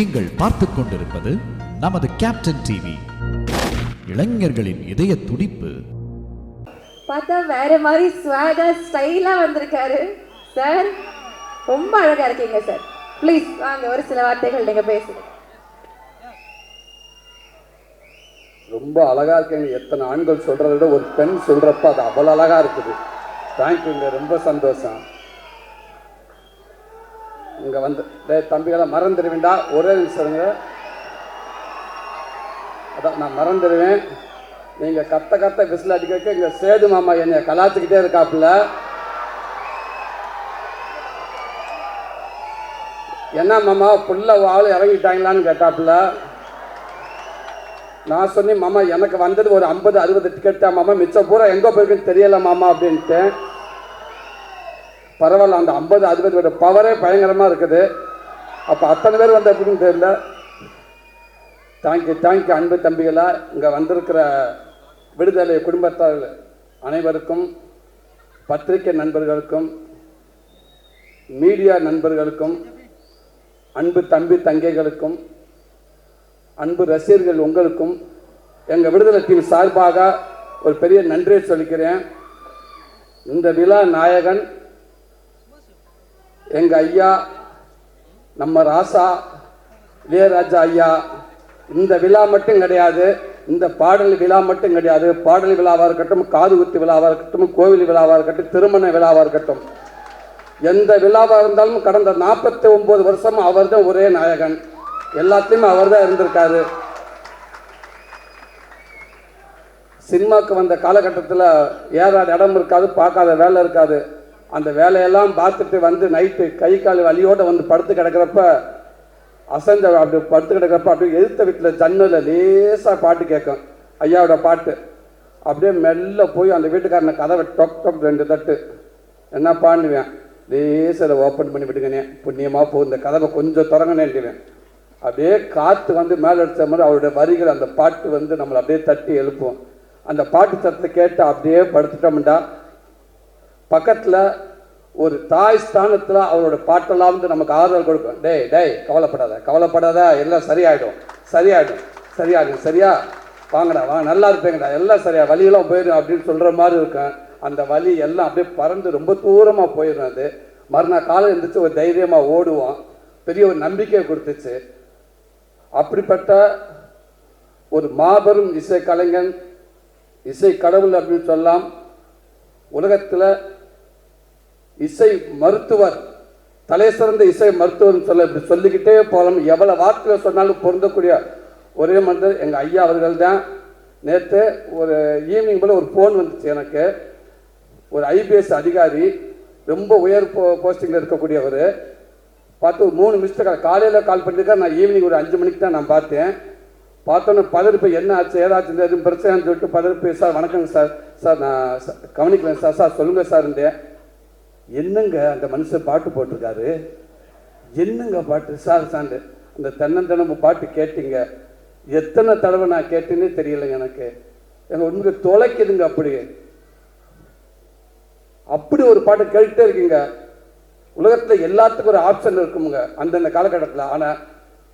நீங்கள் பார்த்துக் கொண்டிருப்பது நமது கேப்டன் டிவி இளைஞர்களின் இதய துடிப்பு. பார்த்தா வேற மாதிரி ஸ்வாகா ஸ்டைலா வந்திருக்காரு. சார் ரொம்ப அழகா இருக்கீங்க சார் ப்ளீஸ் வாங்க ஒரு சில வார்த்தைகள் நீங்க பேசுங்க. ரொம்ப அழகா இருக்கீங்க. எத்தனை ஆண்கள் சொல்றதை விட ஒரு பெண் சொல்றப்ப அது அவ்வளோ அழகா இருக்குது. தேங்க்யூங்க ரொம்ப சந்தோஷம். இங்கே வந்து தம்பிகளை மறந்துடுவேண்டா ஒரே நிமிஷம் அதான் நான் மறந்துடுவேன். நீங்கள் கத்த கத்த விசில் அடிக்க இங்கே சேது மாமா என்னை கலாச்சிக்கிட்டே இருக்காப்புல. என்ன மாமா புள்ள ஆள் இறங்கிட்டாங்களான்னு கேட்டாப்புல. நான் சொன்னேன் மாமா எனக்கு வந்தது ஒரு ஐம்பது அறுபது டிக்கெட் தான் மாமா. மிச்சம் பூரா எங்கே போயிருக்குன்னு தெரியல மாமா அப்படின்ட்டு பரவாயில்ல அந்த ஐம்பது அறுபது பவரே பயங்கரமாக இருக்குது. அப்போ அத்தனை பேர் வந்த எப்படின்னு தெரியல. தேங்க்யூ தேங்க்யூ அன்பு தம்பிகளாக இங்கே வந்திருக்கிற விடுதலை குடும்பத்தார் அனைவருக்கும் பத்திரிகை நண்பர்களுக்கும் மீடியா நண்பர்களுக்கும் அன்பு தம்பி தங்கைகளுக்கும் அன்பு ரசிகர்கள் உங்களுக்கும் எங்கள் விடுதலை டீம் சார்பாக ஒரு பெரிய நன்றியை சொல்லிக்கிறேன். இந்த விழா நாயகன் எங்கள் ஐயா நம்ம ராசா இளையராஜா ஐயா இந்த விழா மட்டும் கிடையாது இந்த பாடல் விழா மட்டும் கிடையாது. பாடல் விழாவாக இருக்கட்டும் காது குத்து விழாவாக இருக்கட்டும் கோவில் விழாவாக இருக்கட்டும் திருமண விழாவாக இருக்கட்டும். எந்த விழாவாக இருந்தாலும் கடந்த நாற்பத்தி ஒன்பது வருஷம் அவர் தான் ஒரே நாயகன். எல்லாத்தையுமே அவர் தான் இருந்திருக்காரு. சினிமாவுக்கு வந்த காலகட்டத்தில் ஏறாத இடம் இருக்காது பார்க்காத வேலை இருக்காது. அந்த வேலையெல்லாம் பார்த்துட்டு வந்து நைட்டு கை கால் வலியோடு வந்து படுத்து கிடக்கிறப்ப அசந்த அப்படி படுத்து கிடக்கிறப்ப அப்படியே எதிர்த்த வீட்டில் ஜன்னலில் லேசாக பாட்டு கேட்கும் ஐயாவோட பாட்டு. அப்படியே மெல்ல போய் அந்த வீட்டுக்காரனை கதவை டொக் டொக் ரெண்டு தட்டு. என்ன பண்ணுவேன்? லேசில் ஓப்பன் பண்ணி விடுங்கண்ணே. புண்ணியமாக போ இந்த கதவை கொஞ்சம் திறங்கனேன்டுவேன் அப்படியே காற்று வந்து மேலே அடித்த மாதிரி அவருடைய வரிகள் அந்த பாட்டு வந்து நம்மளை அப்படியே தட்டி எழுப்பும். அந்த பாட்டு சத்தத்தை கேட்டு அப்படியே படுத்துட்டோம்டா. பக்கத்தில் ஒரு தாய் ஸ்தானத்தில் அவரோட பாட்டெல்லாம் வந்து நமக்கு ஆறுதல் கொடுக்கும். டேய் டேய் கவலைப்படாத கவலைப்படாத எல்லாம் சரியாயிடும். சரியாயிடும். சரியாயிடும் சரியா? வாங்கடா வாங்க நல்லா இருப்பேங்கடா. எல்லாம் சரியா? வலியெல்லாம் போயிடும் அப்படின்னு சொல்கிற மாதிரி இருக்கும். அந்த வலி எல்லாம் அப்படியே பறந்து ரொம்ப தூரமாக போயிடும் அது. மறுநாள் காலம் எழுந்திரிச்சு ஒரு தைரியமாக ஓடுவோம். பெரிய ஒரு நம்பிக்கையை கொடுத்துச்சு. அப்படிப்பட்ட ஒரு மாபெரும் இசை கலைஞன் இசை கடவுள் அப்படின்னு சொல்லலாம் உலகத்தில் இசை மருத்துவர் தலை சிறந்த இசை மருத்துவர்னு சொல்ல இப்படி சொல்லிக்கிட்டே போகலாம். எவ்வளோ வார்த்தையில் சொன்னாலும் பொருந்தக்கூடிய ஒரே மனிதர் எங்கள் ஐயா அவர்கள் தான் நேற்று ஒரு ஈவினிங் போல் ஒரு ஃபோன் வந்துச்சு எனக்கு. ஒரு ஐபிஎஸ் அதிகாரி ரொம்ப உயர் போ போஸ்டிங்கில் இருக்கக்கூடியவர். பார்த்து ஒரு மூணு மிஸ்டர் கால் காலையில் கால் பண்ணியிருக்காரு. நான் ஈவினிங் ஒரு அஞ்சு மணிக்கு தான் நான் பார்த்தேன். பார்த்தோன்னே பதறிப்பு என்ன ஆச்சு ஏதாச்சும் எதுவும் பிரச்சனைன்னு சொல்லிட்டு பதறிப்பு சார் வணக்கங்க சார். சார் நான் கவனிக்கல சார். சார் சொல்லுங்கள் சார். இருந்தேன் என்னங்க அந்த மனுஷன் பாட்டு போட்டிருக்காரு? என்னங்க பாட்டு? சார் சாண்டு அந்த தென்னந்தனம்பு பாட்டு கேட்டீங்க. எத்தனை தடவை நான் கேட்டேன்னே தெரியலைங்க எனக்கு. எனக்கு உண்மைக்கு தொலைக்குதுங்க அப்படி அப்படி ஒரு பாட்டு கேட்டுட்டே இருக்கீங்க. உலகத்தில் எல்லாத்துக்கும் ஒரு ஆப்ஷன் இருக்குமுங்க அந்தந்த காலகட்டத்தில். ஆனால்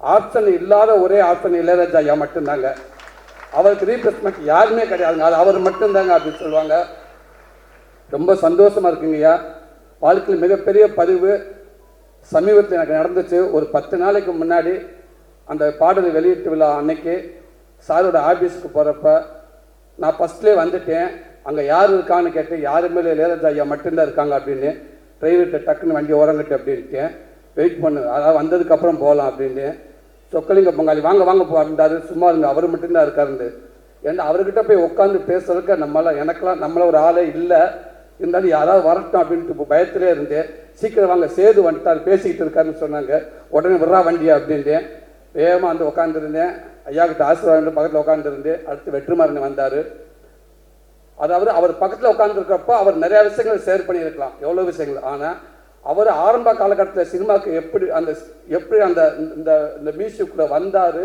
ஆப்ஷன் இல்லாத ஒரே ஆப்ஷன் இளையராஜா ஐயா மட்டும்தாங்க. அவருக்கு ரீப்ளேஸ்மெண்ட் யாருமே கிடையாதுங்க. அது அவர் மட்டும்தாங்க அப்படின்னு சொல்லுவாங்க. ரொம்ப சந்தோஷமா இருக்குங்கய்யா வாழ்க்கையில் மிகப்பெரிய பதிவு சமீபத்தில் எனக்கு நடந்துச்சு. ஒரு பத்து நாளைக்கு முன்னாடி அந்த பாடல் வெளியீட்டு விழா அன்னைக்கு சாரோட ஆஃபீஸுக்கு போகிறப்ப நான் ஃபஸ்ட்லேயே வந்துட்டேன். அங்கே யார் இருக்கான்னு கேட்டு யாருமே இல்லை இளையராஜா ஐயா மட்டும்தான் இருக்காங்க அப்படின்னு டிரைவர்கிட்ட டக்குன்னு வண்டி ஓரங்கட்டு அப்படின்ட்டேன் வெயிட் பண்ணு அதாவது வந்ததுக்கப்புறம் போகலாம் அப்படின்னு சொக்கலிங்க பொங்காளி வாங்க வாங்க போ அப்படின்றாரு. சும்மா இருங்க அவர் மட்டும்தான் இருக்காருன்னு. ஏன்னா அவர்கிட்ட போய் உட்காந்து பேசுறதுக்கு நம்மளால் எனக்கெல்லாம் நம்மள ஒரு ஆளே இல்லை. இருந்தாலும் யாராவது வரட்டும் அப்படின்ட்டு பயத்திலே இருந்தேன். சீக்கிரம் வாங்க சேது வந்துட்டார் பேசிக்கிட்டு இருக்காருன்னு சொன்னாங்க. உடனே விட்றா வண்டியா அப்படின்ட்டேன் வேகமாக வந்து உட்காந்துருந்தேன் ஐயா கிட்ட ஆசீர்வாதம் பக்கத்தில் உட்காந்துருந்தேன் அடுத்து வெற்றிமாறன் வந்தார். அதாவது அவர் பக்கத்தில் உட்காந்துருக்கப்போ அவர் நிறையா விஷயங்கள் ஷேர் பண்ணியிருக்கலாம். எவ்வளோ விஷயங்கள். ஆனால் அவர் ஆரம்ப காலகட்டத்தில் சினிமாவுக்கு எப்படி அந்த எப்படி அந்த இந்த இந்த மியூசிக்குள்ளே வந்தார்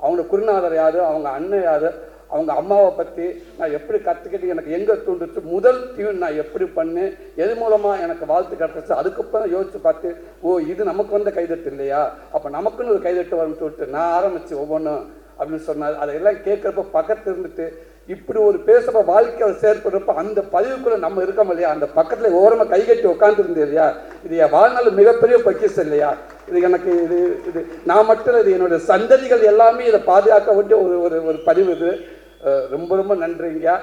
அவங்க குருநாதர் யார் அவங்க அண்ணன் யார் அவங்க அம்மாவை பற்றி நான் எப்படி கற்றுக்கிட்டு எனக்கு எங்கே தூண்டுச்சு முதல் டியூன் நான் எப்படி பண்ணேன் எது மூலமாக எனக்கு வாழ்த்து கிடச்சிச்சு அதுக்கப்புறம் யோசித்து பார்த்து ஓ இது நமக்கு வந்த கைதட்டு இல்லையா? அப்போ நமக்குன்னு ஒரு கைதட்டு வரும்னு சொல்லிட்டு நான் ஆரம்பித்து ஒவ்வொன்றும் அப்படின்னு சொன்னார். அதையெல்லாம் கேட்குறப்ப பக்கத்து இருந்துட்டு இப்படி ஒரு பேசுகிற வாழ்க்கையில் அவர் செயற்படுறப்ப அந்த பதிவுக்குள்ளே நம்ம இருக்கோம் இல்லையா? அந்த பக்கத்தில் ஓரமாக கை கட்டி இல்லையா? இது என் வாழ்நாள் மிகப்பெரிய பக்கிஸ் இல்லையா? இது எனக்கு இது இது நான் மட்டும் இது என்னுடைய சந்ததிகள் எல்லாமே இதை பாதுகாக்க வேண்டிய ஒரு ஒரு ஒரு பதிவு இது. ரொம்ப ரொம்ப நன்றிங்க.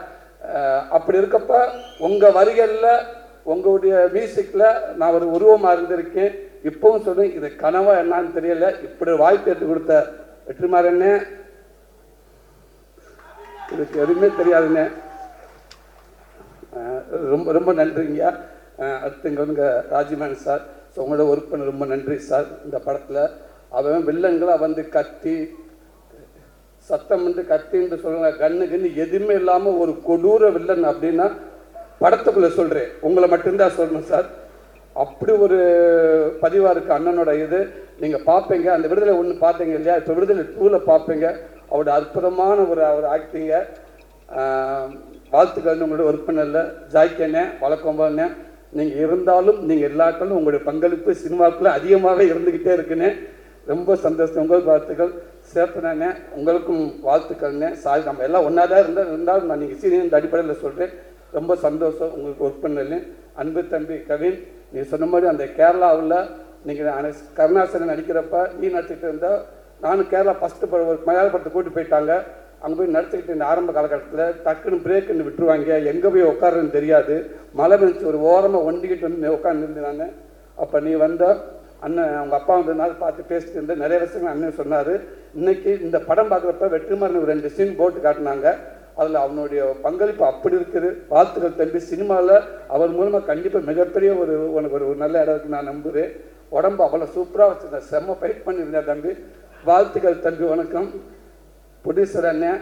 அப்படி இருக்கப்ப உங்கள் வரிகளில் உங்களுடைய மியூசிக்கில் நான் ஒரு உருவமாக இருந்திருக்கேன். இப்போவும் சொல்றேன் இது கனவா என்னன்னு தெரியல. இப்படி வாய்ப்பு எடுத்து கொடுத்த வெற்றிமாறண்ணே இதுக்கு எதுவுமே தெரியாதுண்ணே ரொம்ப ரொம்ப நன்றிங்க. அஹ் அடுத்து வந்து ராஜிமேன் சார். ஸோ உங்களோட ஒர்க் பண்ண ரொம்ப நன்றி சார். இந்த படத்தில் அவன் வில்லங்களாக வந்து கத்தி சத்தம் வந்து கத்தின்னு சொல்லுங்க கண்ணு கண்ணு எதுவுமே இல்லாமல் ஒரு கொடூர வில்லன் அப்படின்னா படத்துக்குள்ளே சொல்கிறேன் உங்களை மட்டும்தான் சொல்லணும் சார். அப்படி ஒரு பதிவாக இருக்குது அண்ணனோட இது. நீங்கள் பார்ப்பீங்க அந்த விடுதலை ஒன்று பார்த்தீங்க இல்லையா? இப்போ விடுதலை டூவில் பார்ப்பீங்க அவரோட அற்புதமான ஒரு ஒரு ஆக்டிங்க வாழ்த்துக்கள் உங்களோட ஒர்க் பண்ணல ஜாய்க்கண்ணே வழக்கம்பண்ணே நீங்கள் இருந்தாலும் நீங்கள் எல்லாக்களும் உங்களுடைய பங்களிப்பு சினிமாக்குள்ளே அதிகமாகவே இருந்துக்கிட்டே இருக்குன்னு. ரொம்ப சந்தோஷம். உங்கள் வாழ்த்துக்கள். சேர்த்துனே உங்களுக்கும் வாழ்த்துக்கள்னே சாரி நம்ம எல்லாம் ஒன்றா தான் இருந்தால் இருந்தாலும் நான் நீங்கள் சீனியர் அடிப்படையில் சொல்கிறேன் ரொம்ப சந்தோஷம் உங்களுக்கு ஒர்க் பண்ணல அன்பு தம்பி கவின் நீ சொன்ன மாதிரி அந்த கேரளாவில் நீங்கள் கருணாசனன் நடிக்கிறப்ப நீ நடத்திட்டு இருந்தால் நானும் கேரளா ஃபஸ்ட்டு ஒரு மலையாள படத்தை கூட்டி போயிட்டாங்க. அங்கே போய் நடத்திக்கிட்டு இருந்த ஆரம்ப காலகட்டத்தில் டக்குன்னு பிரேக்குன்னு விட்டுருவாங்க. எங்கே போய் உட்காருன்னு தெரியாது. மழை பெஞ்சு ஒரு ஓரமாக ஒண்டிக்கிட்டு வந்து உட்காந்துருந்து நான். அப்போ நீ வந்தால் அண்ணன் அவங்க அப்பா வந்ததுனால பார்த்து பேசிட்டு இருந்தேன் நிறைய வருஷங்கள் அண்ணன் சொன்னார். இன்னைக்கு இந்த படம் பார்க்குறப்ப வெற்றிமாறன் ஒரு ரெண்டு சீன் போட்டு காட்டினாங்க. அதில் அவனுடைய பங்களிப்பு அப்படி இருக்குது. வாழ்த்துக்கள் தம்பி. சினிமாவில் அவர் மூலமாக கண்டிப்பாக மிகப்பெரிய ஒரு உனக்கு ஒரு நல்ல இடம் இருக்கு நான் நம்புகிறேன் உடம்பு அவ்வளோ சூப்பராக வச்சுருந்தேன் செம்ம ஃபைட் பண்ணியிருந்தேன் தம்பி. வாழ்த்துக்கள் தம்பி வணக்கம். ப்ரொடியூசர் அண்ணன்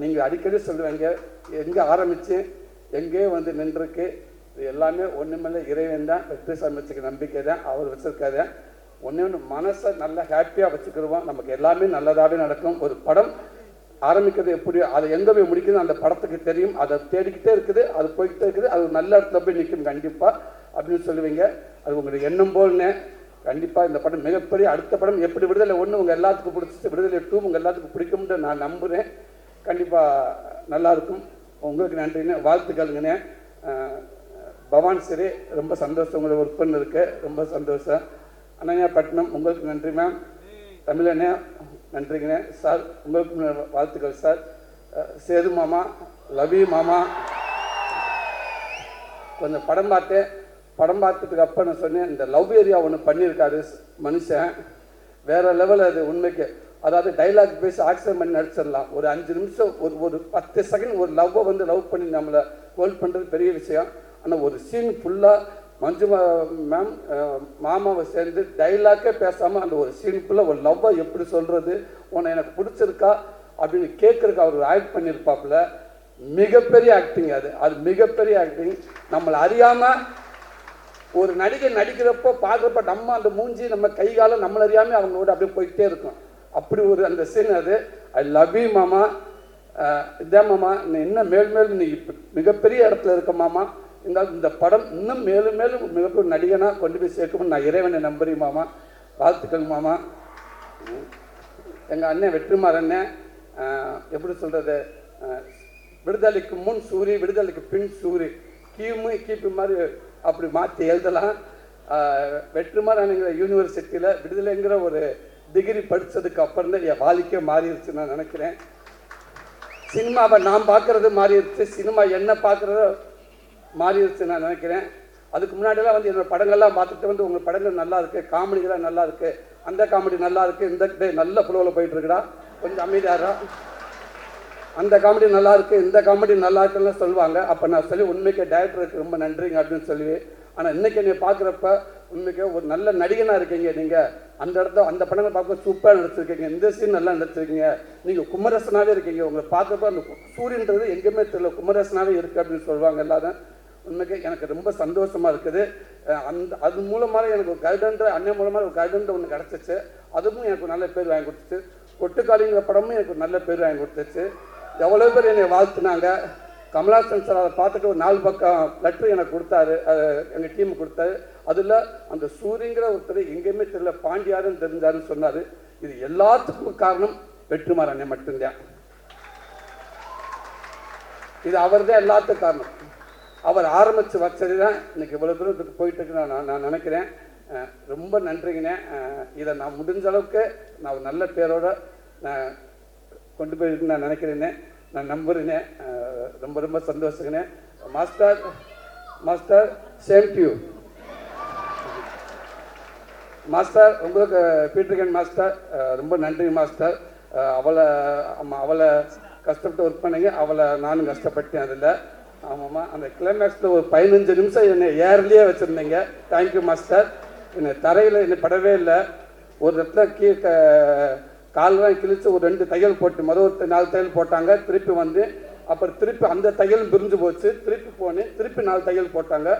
நீங்கள் அடிக்கடி சொல்லுவாங்க. எங்கே ஆரம்பித்து எங்கே வந்து நின்றுருக்கு? இது எல்லாமே ஒன்றுமில்ல இறைவன் தான். வெற்றி சமைச்சுக்க நம்பிக்கை தான். அவர் வச்சுருக்காரு. ஒன்று ஒன்று மனசை நல்லா ஹாப்பியாக வச்சுக்கிடுவோம் நமக்கு எல்லாமே நல்லதாகவே நடக்கும். ஒரு படம் ஆரம்பிக்கிறது எப்படி அதை எங்கே போய் முடிக்குது அந்த படத்துக்கு தெரியும். அதை தேடிக்கிட்டே இருக்குது. அது போய்கிட்டே இருக்குது. அது நல்ல இடத்துல போய் நிற்கும் கண்டிப்பாக அப்படின்னு சொல்லுவீங்க. அது உங்களுடைய எண்ணம் போல்னே கண்டிப்பாக இந்த படம் மிகப்பெரிய அடுத்த படம் எப்படி விடுதலை ஒன்று உங்கள் எல்லாத்துக்கும் பிடிச்சிச்சு. விடுதலை டூ உங்கள் எல்லாத்துக்கும் பிடிக்கும்னு நான் நம்புகிறேன் கண்டிப்பாக நல்லாயிருக்கும் உங்களுக்கு நன்றிண்ணே வாழ்த்துக்கள்ங்கண்ணே. பவான் சரி ரொம்ப சந்தோஷம். உங்களை ஒர்க் பண்ணிருக்கு ரொம்ப சந்தோஷம். அண்ணா பட்டினம் உங்களுக்கு நன்றி மேம் தமிழண்ணே நன்றிங்கண்ணே சார் உங்களுக்கு வாழ்த்துக்கள் சார். சேது மாமா லவி மாமா. கொஞ்சம் படம் பார்த்தேன் படம் பார்த்ததுக்கு அப்போ நான் சொன்னேன் இந்த லவ் ஏரியா ஒன்று பண்ணியிருக்காரு மனுஷன். வேறு லெவல் அது உண்மைக்கு. அதாவது டைலாக் பேசி ஆக்சன் பண்ணி நடிச்சிடலாம். ஒரு அஞ்சு நிமிஷம் ஒரு ஒரு பத்து செகண்ட் ஒரு லவ்வை வந்து லவ் பண்ணி நம்மளை ஹோல்ட் பண்ணுறது பெரிய விஷயம். ஆனால் ஒரு சீன் ஃபுல்லாக மஞ்சு மேம் மாமாவை சேர்ந்து டைலாக்கே பேசாமல் அந்த ஒரு சீன் ஃபுல்லாக ஒரு லவ்வை எப்படி சொல்கிறது உன்னை எனக்கு பிடிச்சிருக்கா அப்படின்னு கேட்குறதுக்கு அவர் ஆக்ட் பண்ணியிருப்பாப்புல மிகப்பெரிய ஆக்டிங் அது. அது மிகப்பெரிய ஆக்டிங் நம்மளை அறியாமல் ஒரு நடிகை நடிக்கிறப்போ பார்க்குறப்ப நம்ம அந்த மூஞ்சி நம்ம கை காலம் நம்மளை அறியாமல் அவங்களோட அப்படியே போயிட்டே இருக்கும். அப்படி ஒரு அந்த சீன் அது. ஐ லவ் யூ மாமா. அஹ் இதான் மாமா. நீ இன்னும் மேல் மேலும் நீ மிகப்பெரிய இடத்துல இருக்க மாமா. இருந்தாலும் இந்த படம் இன்னும் மேலும் மேலும் மிகப்பெரிய நடிகனாக கொண்டு போய் சேர்க்கும் நான் இறைவனை நம்புறேன் மாமா. வாழ்த்துக்கள் மாமா. எங்கள் அண்ணன் வெற்றிமார் அண்ணன் எப்படி சொல்கிறது விடுதலைக்கு முன் சூரி விடுதலைக்கு பின் சூரி. கிமு கிபி மாதிரி அப்படி மாற்றி எழுதலாம். அஹ், வெற்றிமார் அண்ணங்கிற யூனிவர்சிட்டியில் விடுதலைங்கிற ஒரு டிகிரி படித்ததுக்கு அப்புறம் தான் என் வாழ்க்கையே மாறிடுச்சு நான் நினைக்கிறேன். சினிமாவை நான் பார்க்குறது மாறிடுச்சு. சினிமா என்ன பார்க்குறதோ மாறிடுச்சு நான் நினைக்கிறேன். அதுக்கு முன்னாடிலாம் வந்து என்னோட படங்கள்லாம் பார்த்துட்டு வந்து உங்கள் படங்கள் நல்லா இருக்குது காமெடிகள்லாம் நல்லா இருக்குது அந்த காமெடி நல்லா இருக்குது இந்த டே நல்ல ஃப்ளோவில் போயிட்டுருக்குடா கொஞ்சம் அமைதியாரா அந்த காமெடி நல்லா இருக்குது இந்த காமெடி நல்லா இருக்குன்னு சொல்லுவாங்க. அப்போ நான் சொல்லி உண்மைக்கு டைரக்டருக்கு ரொம்ப நன்றிங்க அப்படின்னு சொல்லி. ஆனால் இன்றைக்கி என்னை பார்க்குறப்ப உண்மைக்கு ஒரு நல்ல நடிகனாக இருக்கீங்க நீங்கள் அந்த இடத்த அந்த படங்களை பார்க்க சூப்பராக நடிச்சிருக்கீங்க. இந்த சீன் நல்லா நடிச்சிருக்கீங்க. நீங்கள் குமரசனாகவே இருக்கீங்க. உங்களை பார்க்குறப்ப அந்த சூரியன்றது எங்கேயுமே தெரியல. குமரசனாகவே இருக்குது அப்படின்னு சொல்லுவாங்க எல்லாரும். உண்மைக்கு எனக்கு ரொம்ப சந்தோஷமா இருக்குது. அந்த அது மூலமாக எனக்கு ஒரு கைடன்ற அண்ணன் மூலமாக ஒரு கைடன்ற ஒன்று கிடச்சிச்சு. அதுவும் எனக்கு நல்ல பேர் வாங்கி கொடுத்துச்சு. ஒட்டுக்காளிங்கிற படமும் எனக்கு நல்ல பேர் வாங்கி கொடுத்துச்சு. எவ்வளோ பேர் என்னை வாழ்த்துனாங்க. கமலாசன் சார் அதை பார்த்துட்டு ஒரு நாலு பக்கம் லெட்ரு எனக்கு கொடுத்தாரு. எங்கள் டீம் கொடுத்தாரு. அதில் அந்த சூரியங்கிற ஒருத்தர் எங்கேயுமே தெரியல பாண்டியாருன்னு தெரிஞ்சாருன்னு சொன்னார். இது எல்லாத்துக்கும் காரணம் வெற்றிமாறன் மட்டும்தான். இது அவர் தான் எல்லாத்துக்கும் காரணம். அவர் ஆரம்பித்து வச்சது தான் இன்னைக்கு இவ்வளோ தூரத்துக்கு போயிட்டு நான் நான் நினைக்கிறேன். ரொம்ப நன்றிங்கண்ணே. இதை நான் முடிஞ்ச அளவுக்கு நான் ஒரு நல்ல பேரோட நான் கொண்டு போயிருக்குன்னு நான் நினைக்கிறேனே நான் நம்புறேனே ரொம்ப ரொம்ப சந்தோஷங்கண்ணே. Master master same to you master உங்களுக்கு பீட்டர்கன் மாஸ்டர் ரொம்ப நன்றி மாஸ்டர். அவளை அவளை கஷ்டப்பட்டு ஒர்க் பண்ணிங்க. அவளை நானும் கஷ்டப்பட்டேன் அதில். ஆமாம்மா அந்த கிளைமேக்ஸில் ஒரு பதினஞ்சு நிமிஷம் என்னை ஏர்லியே வச்சுருந்தீங்க. தேங்க்யூ மாஸ்டர் என்னை தரையில் என்னை படவே இல்லை. ஒரு இடத்துல கீ கால்லாம் கிழித்து ஒரு ரெண்டு தையல் போட்டு மொதல் ஒரு நாலு தையல் போட்டாங்க. திருப்பி வந்து அப்புறம் திருப்பி அந்த தையல் பிரிஞ்சு போச்சு. திருப்பி போனேன். திருப்பி நாலு தையல் போட்டாங்க.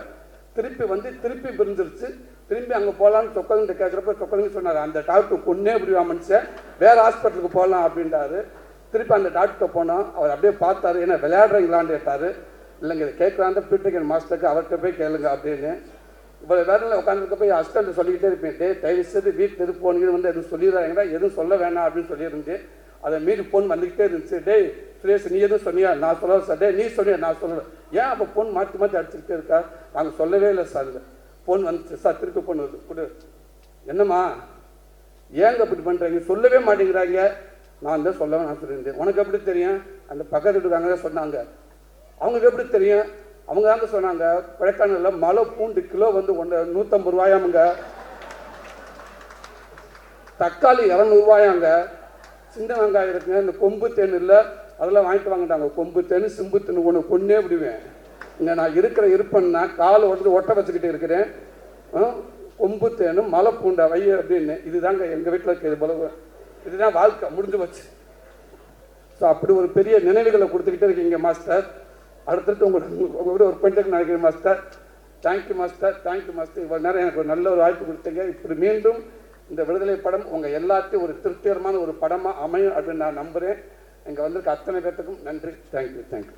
திருப்பி வந்து திருப்பி பிரிஞ்சிருச்சு. திரும்பி அங்கே போகலான்னு சொக்கலுங்கிட்ட கேட்குறப்ப சொக்கலுங்க சொன்னார் அந்த டாக்டர் கொன்னே முடியுமா மனுஷன். வேறு ஹாஸ்பிட்டலுக்கு போகலாம் அப்படின்றாரு. திருப்பி அந்த டாக்டர் போனோம். அவர் அப்படியே பார்த்தாரு. ஏன்னா விளையாடுறீங்களான்னு கேட்டார். இல்லைங்க இதை கேட்கலான்னு பீட்டர் மாஸ்டருக்கு அவர்கிட்ட போய் கேளுங்க அப்படின்னு இவ்வளோ வேலையில் உட்காந்துருக்க போய் ஹஸ்பண்ட் சொல்லிக்கிட்டே இருப்பேன் டே தயவு செய்து வீட்டில் இரு போனீங்கன்னு வந்து எதுவும் சொல்லிடுறாங்கடா எதுவும் சொல்ல வேணாம் அப்படின்னு சொல்லியிருந்தேன் அதை மீறி ஃபோன் வந்துக்கிட்டே இருந்துச்சு. டேய் சுரேஷ் நீ எதுவும் சொன்னியா? நான் சொல்லலை சார். டே நீ சொன்னியா நான் சொல்லலை. ஏன் அப்போ ஃபோன் மாற்றி மாற்றி அடிச்சுக்கிட்டே இருக்கா? நாங்கள் சொல்லவே இல்லை சார் ஃபோன் வந்துச்சு சார் திருப்பி ஃபோன் வருது கொடு. என்னம்மா? ஏங்க அப்படி பண்ணுறாங்க சொல்லவே மாட்டேங்கிறாங்க. நான் தான் சொல்ல நான் சொல்லியிருந்தேன் உனக்கு எப்படி தெரியும்? அந்த பக்கத்து வீட்டுக்காரங்க தான் சொன்னாங்க. அவங்களுக்கு எப்படி தெரியும்? அவங்க தாங்க சொன்னாங்க கொடைக்கானலில் மலை பூண்டு கிலோ வந்து ஒன்று நூற்றம்பது ரூபாயாமுங்க. தக்காளி இரநூறுவாயாங்க. சின்ன வெங்காயம் இருக்குங்க இந்த கொம்பு தேன் இல்லை அதெல்லாம் வாங்கிட்டு வாங்கிட்டாங்க. கொம்பு தேன் சிம்பு தேன் ஒன்று கொன்னே விடுவேன். இங்கே நான் இருக்கிற இருப்பேன்னா காலை வந்து ஒட்ட வச்சுக்கிட்டு இருக்கிறேன். கொம்பு தேனும் மலை பூண்டை வை அப்படின்னு. இதுதாங்க எங்கள் வீட்டில் இருக்கிறது போல இதுதான் வாழ்க்கை முடிஞ்சு போச்சு. ஸோ அப்படி ஒரு பெரிய நினைவுகளை கொடுத்துக்கிட்டே இருக்கீங்க மாஸ்டர். அடுத்தடுத்து உங்களுக்கு உங்கள் கூட ஒரு பண்ணிட்டு நினைக்கிறேன் master thank you master thank you master இவ்வளோ நேரம் எனக்கு ஒரு நல்ல ஒரு வாய்ப்பு கொடுத்தீங்க. இப்படி மீண்டும் இந்த விடுதலை படம் உங்கள் எல்லாத்தையும் ஒரு திருப்திகரமான ஒரு படமாக அமையும் அப்படின்னு நான் நம்புகிறேன் இங்கே வந்திருக்க அத்தனை பேர்த்துக்கும் நன்றி. Thank you thank you